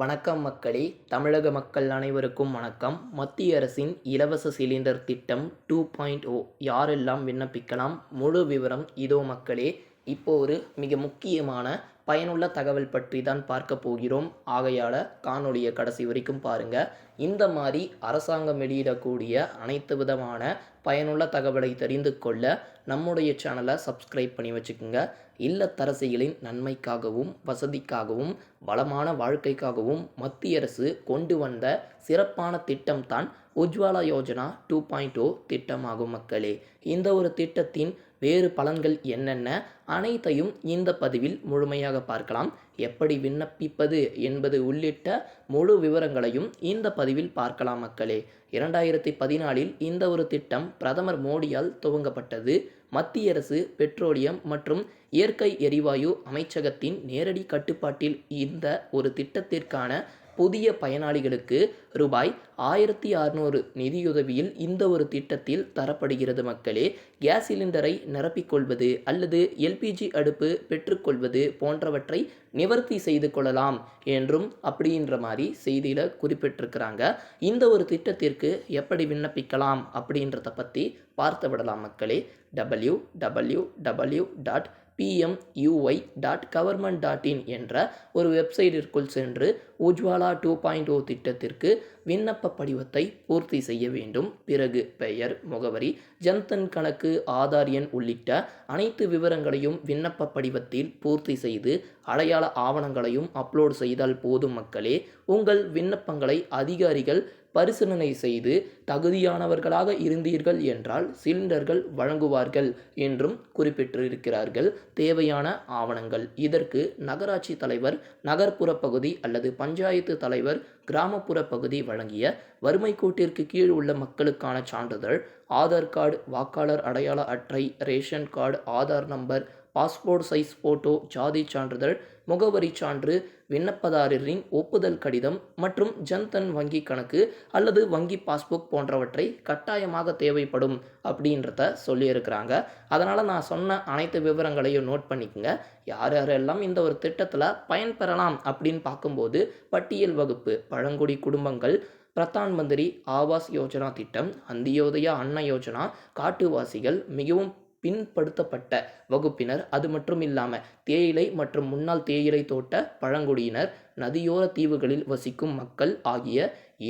வணக்கம் மக்களே. தமிழக மக்கள் அனைவருக்கும் வணக்கம். மத்திய அரசின் இலவச சிலிண்டர் திட்டம் டூ பாயிண்ட் ஓ யாரெல்லாம் விண்ணப்பிக்கலாம்? முழு விவரம் இதோ மக்களே. இப்போ ஒரு மிக முக்கியமான பயனுள்ள தகவல் பற்றி தான் பார்க்க போகிறோம். ஆகையால் காணொளியை கடைசி வரைக்கும் பாருங்கள் இந்த மாதிரி அரசாங்கம் வெளியிடக்கூடிய அனைத்து விதமான பயனுள்ள தகவலை தெரிந்து கொள்ள நம்முடைய சேனலை சப்ஸ்கிரைப் பண்ணி வச்சுக்கோங்க. இல்லத்தரசிகளின் நன்மைக்காகவும் வசதிக்காகவும் வளமான வாழ்க்கைக்காகவும் மத்திய அரசு கொண்டு வந்த சிறப்பான திட்டம்தான் Ujjwala Yojana two point O திட்டமாகும் மக்களே. இந்த ஒரு திட்டத்தின் வேறு பலன்கள் என்னென்ன அனைத்தையும் இந்த பதிவில் முழுமையாக பார்க்கலாம். எப்படி விண்ணப்பிப்பது என்பது உள்ளிட்ட முழு விவரங்களையும் இந்த பதிவில் பார்க்கலாம் மக்களே. இரண்டாயிரத்தி பதினாலில் இந்த ஒரு திட்டம் பிரதமர் மோடியால் துவங்கப்பட்டது. மத்திய அரசு பெட்ரோலியம் மற்றும் இயற்கை எரிவாயு அமைச்சகத்தின் நேரடி கட்டுப்பாட்டில் இந்த ஒரு திட்டத்திற்கான புதிய பயனாளிகளுக்கு ரூபாய் ஆயிரத்தி அறுநூறு நிதியுதவியில் இந்த ஒரு திட்டத்தில் தரப்படுகிறது மக்களே. கேஸ் சிலிண்டரை நிரப்பிக்கொள்வது அல்லது எல்பிஜி அடுப்பு பெற்றுக்கொள்வது போன்றவற்றை நிவர்த்தி செய்து கொள்ளலாம் என்றும் அப்படின்ற மாதிரி செய்தியில் குறிப்பிட்டிருக்கிறாங்க. இந்த ஒரு திட்டத்திற்கு எப்படி விண்ணப்பிக்கலாம் அப்படின்றத பற்றி பார்த்து விடலாம் மக்களே. W W W dot PMUY dot government dot in என்ற ஒரு வெப்சைட்டிற்குள் சென்று உஜ்வாலா டூ பாயிண்ட் ஓ திட்டத்திற்கு விண்ணப்ப படிவத்தை பூர்த்தி செய்ய வேண்டும். பிறகு பெயர் முகவரி ஜன்தன் கணக்கு ஆதார் எண் உள்ளிட்ட அனைத்து விவரங்களையும் விண்ணப்ப படிவத்தில் பூர்த்தி செய்து அடையாள ஆவணங்களையும் அப்லோட் செய்தால் போதும் மக்களே. உங்கள் விண்ணப்பங்களை அதிகாரிகள் பரிசீலனை செய்து தகுதியானவர்களாக இருந்தீர்கள் என்றால் சிலிண்டர்கள் வழங்குவார்கள் என்றும் குறிப்பிட்டிருக்கிறார்கள். தேவையான ஆவணங்கள். இதற்கு நகராட்சி தலைவர் நகர்ப்புற பகுதி அல்லது பஞ்சாயத்து தலைவர் கிராமப்புற பகுதி வழங்கிய வறுமை கோட்டிற்கு கீழ் உள்ள மக்களுக்கான சான்றிதழ் ஆதார் கார்டு வாக்காளர் அடையாள அட்டை ration card Aadhaar number passport size photo ஜாதி சான்றிதழ் முகவரி சான்று விண்ணப்பதாரரின் ஒப்புதல் கடிதம் மற்றும் ஜன்தன் வங்கி கணக்கு அல்லது வங்கி பாஸ்புக் போன்றவற்றை கட்டாயமாக தேவைப்படும் அப்படின்றத சொல்லியிருக்கிறாங்க. அதனால் நான் சொன்ன அனைத்து விவரங்களையும் நோட் பண்ணிக்கோங்க. யார் யாரெல்லாம் இந்த ஒரு திட்டத்தில் பயன்பெறலாம் அப்படின்னு பார்க்கும்போது பட்டியல் வகுப்பு பழங்குடி குடும்பங்கள் பிரதான் மந்திரி ஆவாஸ் யோஜனா திட்டம் அந்தியோதயா அன்ன யோஜனா காட்டுவாசிகள் மிகவும் பின்படுத்தப்பட்ட வகுப்பினர். அது மட்டும் இல்லாமல் தேயிலை மற்றும் முன்னாள் தேயிலை தோட்ட பழங்குடியினர் நதியோர தீவுகளில் வசிக்கும் மக்கள் ஆகிய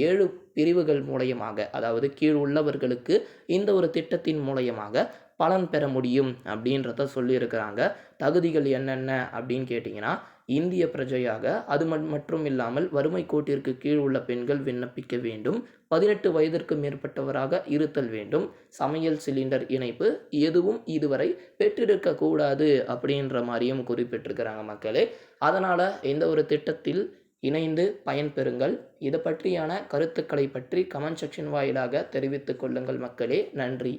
ஏழு பிரிவுகள் மூலயமாக அதாவது கீழ் உள்ளவர்களுக்கு இந்த ஒரு திட்டத்தின் மூலயமாக பலன் பெற முடியும் அப்படின்றத சொல்லியிருக்கிறாங்க. தகுதிகள் என்னென்ன அப்படின்னு கேட்டிங்கன்னா இந்திய பிரஜையாக அது மற்றும் இல்லாமல் வறுமை கோட்டிற்கு கீழ் உள்ள பெண்கள் விண்ணப்பிக்க வேண்டும். பதினெட்டு வயதிற்கு மேற்பட்டவராக இருத்தல் வேண்டும். சமையல் சிலிண்டர் இணைப்பு எதுவும் இதுவரை பெற்றிருக்கக்கூடாது அப்படின்ற மாதிரியும் குறிப்பிட்டிருக்கிறாங்க மக்களே. அதனால் இந்த ஒரு திட்டத்தில் இணைந்து பயன்பெறுங்கள் இது பற்றியான கருத்துக்களை பற்றி கமெண்ட் செக்ஷன் வாயிலாக தெரிவித்துக் கொள்ளுங்கள் மக்களே. நன்றி.